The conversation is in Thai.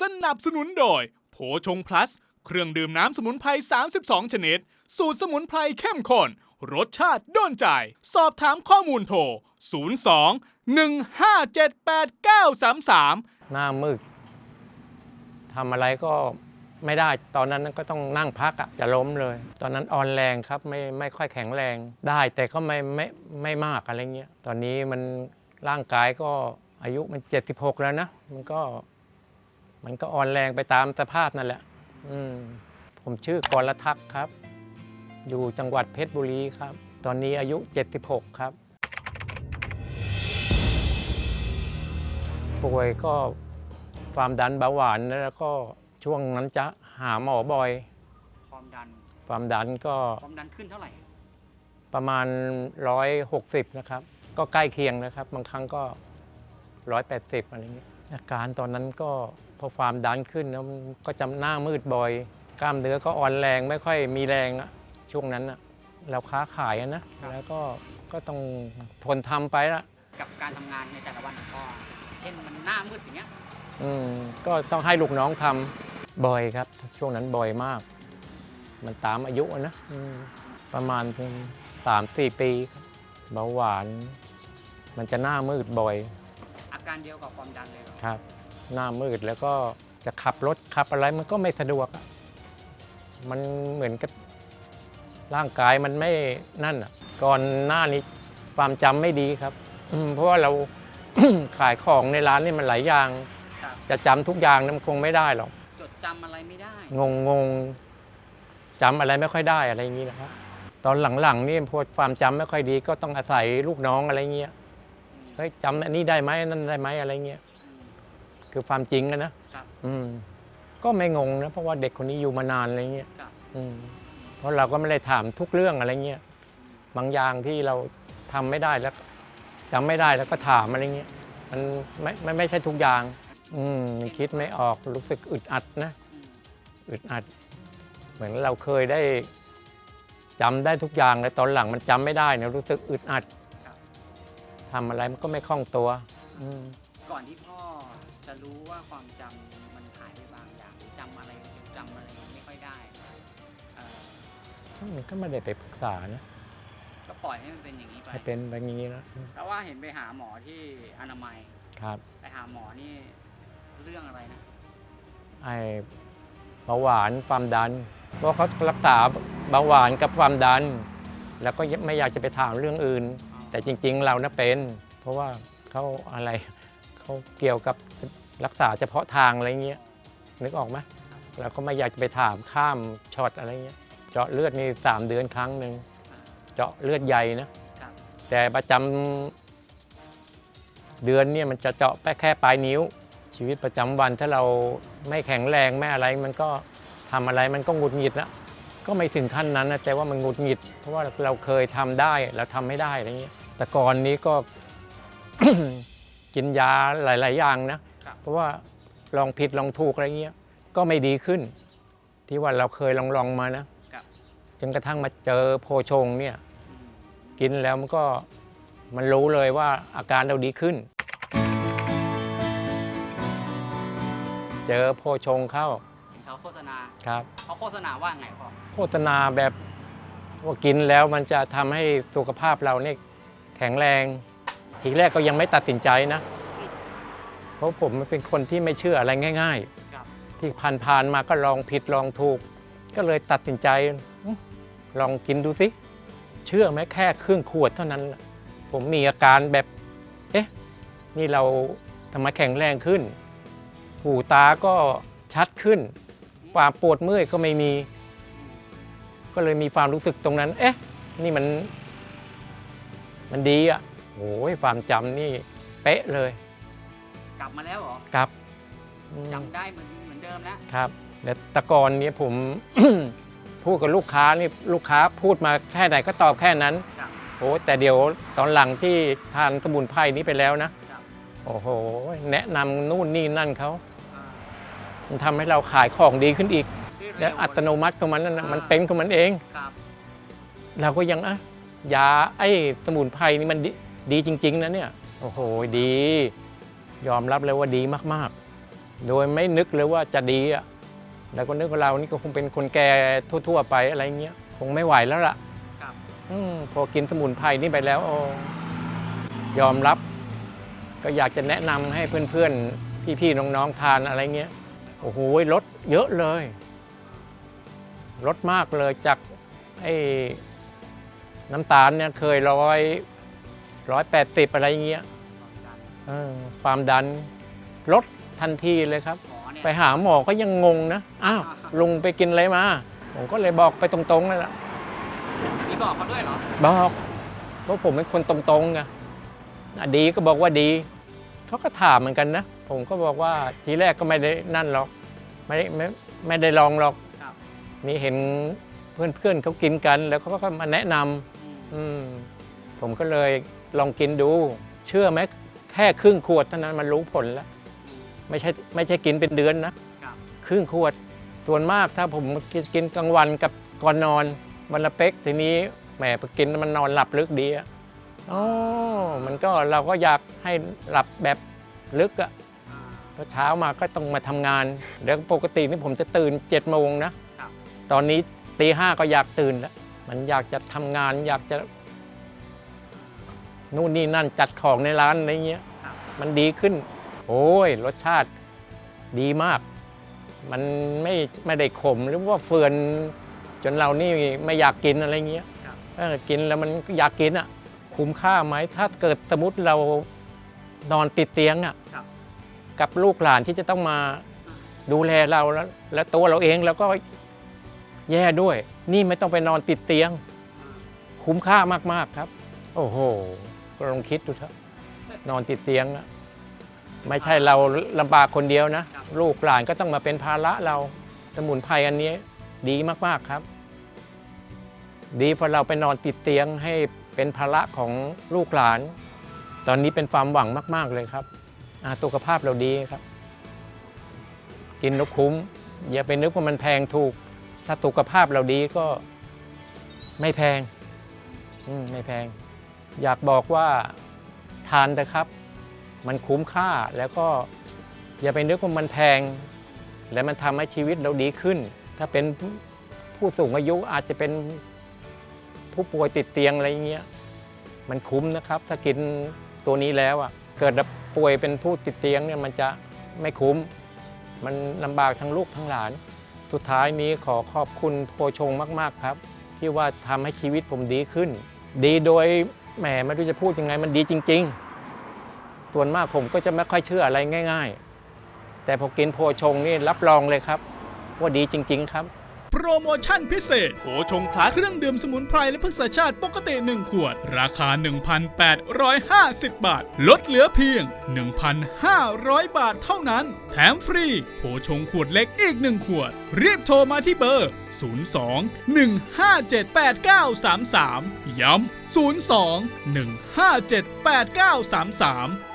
สนับสนุนโดย โผชงพลัส เครื่องดื่มน้ำสมุนไพร 32 ชนิด สูตรสมุนไพรเข้มข้น รสชาติโดนใจ สอบถามข้อมูลโทร 02 1578933 หน้ามืดทำอะไรก็ไม่ได้ตอนนั้นก็ต้องนั่งพักอะจะล้มเลย ตอนนั้นอ่อนแรงครับไม่ไม่ค่อยแข็งแรงได้แต่ก็ไม่ไม่ไม่มากอะไรเงี้ยตอนนี้มันร่างกายก็อายุมัน 76 แล้วนะ มันก็ มันก็อ่อนแรงไปตามสภาพนั่นแหละอืมผมชื่อกรทักษ์ครับ อยู่จังหวัดเพชรบุรีครับ ตอนนี้อายุ 76 ครับ ป่วยก็ความดันเบาหวานแล้วก็ช่วงนั้นจะหาหมอบ่อย ความดัน ความดันก็ความดันขึ้นเท่าไหร่ ประมาณ 160 นะครับ ก็ใกล้เคียงนะครับ บางครั้งก็ 180 อะไรเงี้ยอาการตอนนั้นก็ พอความดันขึ้นแล้วมันก็จำหน้ามืดบ่อย กล้ามเนื้อก็อ่อนแรงไม่ค่อยมีแรงอะช่วงนั้นอะเราค้าขายอะนะแล้วก็ก็ต้องทนทำไปละกับการทำงานในแต่ละวันของพ่อเช่นมันหน้ามืดอย่างเงี้ยอืมก็ต้องให้ลูกน้องทำบ่อยครับ ช่วงนั้นบ่อยมาก มันตามอายุอะนะอืมประมาณสามสี่ปีครับเบาหวาน มันจะหน้ามืดบ่อย อาการเดียวกับความดันเลยเหรอครับ หน้ามืดแล้วก็จะขับรถขับอะไรมันก็ไม่สะดวกอะมันเหมือนกับร่างกายมันไม่นั่นอะก่อนหน้านี้ความจำไม่ดีครับอืมเพราะว่าเรา ขายของในร้านนี่มันหลายอย่าง ครับ จะจำทุกอย่างนั้นมันคงไม่ได้หรอก จดจำอะไรไม่ได้ งงงๆจำอะไรไม่ค่อยได้อะไรอย่างนี้นะครับ ตอนหลังๆนี่พอความจำไม่ค่อยดีก็ต้องอาศัยลูกน้องอะไรเงี้ยเฮ้ยจำอันนี้ได้ไหมนั่นได้ไหมอะไรเงี้ย คือความจริงอะนะครับ อืมก็ไม่งงนะเพราะว่าเด็กคนนี้อยู่มานานอะไรเงี้ยครับ อืมเพราะเราก็ไม่ได้ถามทุกเรื่องอะไรเงี้ยบางอย่างที่เราทำไม่ได้แล้วจำไม่ได้แล้วก็ถามอะไรเงี้ยมันไม่ไม่ไม่ใช่ทุกอย่าง อืมคิดไม่ออกรู้สึกอึดอัดนะอืมอึดอัด เหมือนเราเคยได้จำได้ทุกอย่างเลยตอนหลังมันจำไม่ได้เนี่ยรู้สึกอึดอัดครับ ทำอะไรมันก็ไม่คล่องตัว อืม ก่อนที่พ่อ จะรู้ว่าความจำมันหายไปบางอย่างจำอะไรจำอะไรไม่ค่อยได้เอ่อมันก็ไม่ได้ไปปรึกษานะก็ปล่อยให้มันเป็นอย่างนี้ไปให้เป็นแบบนี้นะแต่ว่าเห็นไปหาหมอที่อนามัยครับ ไปหาหมอนี่เรื่องอะไรนะไอ้เบาหวานความดันเพราะเขารักษาเบาหวานกับความดัน แล้วก็ไม่อยากจะไปถามเรื่องอื่นอ๋อแต่จริง ๆ เรานะเป็น เพราะว่าเขาอะไร เขาเกี่ยวกับรักษาเฉพาะทางอะไรเงี้ยนึกออกไหมเราก็ไม่อยากจะไปถามข้ามช็อตอะไรเงี้ยเจาะเลือดนี่สามเดือนครั้งหนึ่งอ่าเจาะเลือดใหญ่นะครับแต่ประจำเดือนเนี่ยมันจะเจาะไปแค่ปลายนิ้ว ชีวิตประจำวันถ้าเราไม่แข็งแรงไม่อะไรมันก็ทำอะไรมันก็หงุดหงิดนะก็ไม่ถึงขั้นนั้นนะแต่ว่ามันหงุดหงิด เพราะว่าเราเคยทำได้เราทำไม่ได้อะไรเงี้ยแต่ก่อนนี้ก็ กินยาหลาย ๆ อย่างนะครับเพราะว่าลองผิดลองถูกอะไรเงี้ย ก็ไม่ดีขึ้น ที่ว่าเราเคยลองลองๆมานะครับจนกระทั่งมาเจอโพชงเนี่ยอืมกินแล้วมันก็มันรู้เลยว่าอาการเราดีขึ้น เจอโพชงเข้าเห็นเขาโฆษณาครับเขาโฆษณาว่าไงพ่อโฆษณาแบบว่ากินแล้วมันจะทำให้สุขภาพเราเนี่ยแข็งแรง ทีแรกก็ยังไม่ตัดสินใจนะ เพราะผมเป็นคนที่ไม่เชื่ออะไรง่ายครับๆที่ผ่านๆมาก็ลองผิดลองถูก ก็เลยตัดสินใจอื้อลองกินดูสิ เชื่อไหมแค่ครึ่งขวดเท่านั้นล่ะผมมีอาการแบบ เอ๊ะ นี่เราทำไมแข็งแรงขึ้น หูตาก็ชัดขึ้นความปวดเมื่อยก็ไม่มี ก็เลยมีความรู้สึกตรงนั้น เอ๊ะ นี่มัน มันดีอะ โอ้ยความจำนี่เป๊ะเลยกลับมาแล้วเหรอครับอืมจำได้เหมือนเหมือนเดิมแล้วครับแต่แตะกอนนี้ผม พูดกับลูกค้านี่ลูกค้าพูดมาแค่ไหนก็ตอบแค่นั้นครับโอ้แต่เดี๋ยวตอนหลังที่ทานสมุนไพรนี้ไปแล้วนะครับโอ้โห แนะนำนู่นนี่นั่นเขาอ่ามันทำให้เราขายของดีขึ้นอีก ได้เร็วและอัตโนมัติของมันนั่นนะอ่ามัมันเป็นของมันเอง ครับเราก็ยังอะยาไอ้สมุนไพรนี่มันดี ดีจริง ๆ นะเนี่ย โอ้โห ดี ยอมรับเลยว่าดีมากๆ โดยไม่นึกเลยว่าจะดีอะ แล้วก็นึกว่าเรานี่ก็คงเป็นคนแก่ทั่ว ๆ ไปอะไรเงี้ย คงไม่ไหวแล้วล่ะครับอมพอกินสมุนไพรนี่ไปแล้วโอ้ยอมรับ ก็อยากจะแนะนำให้เพื่อนๆ พี่ๆ น้องๆ ทานอะไรเงี้ย โอ้โหลดเยอะเลย ลดมากเลยจากไอ้น้ำตาลเนี่ยเคยร้อย ร้อยแปดสิบอะไรเงี้ยความดันเออความดันลดทันทีเลยครับหมอเนี่ยไปหาหมอก็ยังงงนะ อ้าวลุงไปกินอะไรมา ผมก็เลยบอกไปตรงๆนั่นแหละมีบอกเขาด้วยเหรอ บอกเพราะผมเป็นคนตรงๆไงอะดีก็บอกว่าดี เขาก็ถามเหมือนกันนะ ผมก็บอกว่าทีแรกก็ไม่ได้นั่นหรอก ไม่ได้ไม่ไม่ได้ลองหรอกครับมีเห็นเพื่อนๆเขากินกัน แล้วเขาก็มาแนะนำอืมอืมผมก็เลย ลองกินดู เชื่อไหมแค่ครึ่งขวดเท่านั้นมันรู้ผลแล้ว ไม่ใช่ไม่ใช่กินเป็นเดือนนะครับครึ่งขวดส่วนมากถ้าผมกินกินกลางวันกับก่อนนอนวันละเป๊กทีนี้แหมพอกินแล้วมันนอนหลับลึกดีอะอ๋อมันก็เราก็อยากให้หลับแบบลึกอะอ่าพอเช้ามาก็ต้องมาทำงาน แล้วปกตินี่ผมจะตื่น7จ็ดโมงนะครับตอนนี้ตีห้าก็อยากตื่นแล้ว มันอยากจะทำงานอยากจะ นู่นนี่นั่นจัดของในร้านอะไรเงี้ยครับมันดีขึ้น โอ้ยรสชาติดีมาก มันไม่ไม่ได้ขมหรือว่าเฟือน จนเรานี่ไม่อยากกินอะไรเงี้ยครับเออกินแล้วมันก็อยากกินอะคุ้มค่าไหมถ้าเกิดสมมติเรานอนติดเตียงอะครับกับลูกหลานที่จะต้องมาดูแลเราแล้ว และตัวเราเองเราก็แย่ด้วย นี่ไม่ต้องไปนอนติดเตียงอ่าคุ้มค่ามาก ๆ ครับ โอ้โห ก็ลองคิดดูเถอะนอนติดเตียงอะไม่ใช่เราลำบากคนเดียวนะ ลูกหลานก็ต้องมาเป็นภาระเราสมุนไพรอันนี้ดีมาก ๆ ครับ ดีพอเราไปนอนติดเตียงให้เป็นภาระของลูกหลาน ตอนนี้เป็นความหวังมาก ๆ เลยครับอ่าสุขภาพเราดีครับ กินแล้วคุ้ม อย่าไปนึกว่ามันแพงถูก ถ้าสุขภาพเราดีก็ไม่แพง อืม ไม่แพง อยากบอกว่าทานนะครับ มันคุ้มค่าแล้วก็อย่าไปนึกว่ามันแพง และมันทำให้ชีวิตเราดีขึ้น ถ้าเป็นผู้สูงอายุอาจจะเป็นผู้ป่วยติดเตียงอะไรเงี้ยมันคุ้มนะครับ ถ้ากินตัวนี้แล้วอะเกิดป่วยเป็นผู้ติดเตียงเนี่ยมันจะไม่คุ้ม มันลำบากทั้งลูกทั้งหลาน สุดท้ายนี้ขอขอบคุณโพชงมาก ๆ ครับ ที่ว่าทำให้ชีวิตผมดีขึ้น ดีโดย แหมไม่รู้จะพูดยังไงมันดีจริง ๆ ส่วนมากผมก็จะไม่ค่อยเชื่ออะไรง่าย ๆ แต่พอกินโพชงนี่รับรองเลยครับ ว่าดีจริง ๆ ครับ โปรโมชั่นพิเศษโผชงพลัสเครื่องดื่มสมุนไพรและพฤกษชาติปกติ 1 ขวด ราคา 1,850 บาท ลดเหลือเพียง 1,500 บาทเท่านั้น แถมฟรีโผชงขวดเล็กอีก 1 ขวด รีบโทรมาที่เบอร์ 02 157 8933 ย้ำ 02 157 8933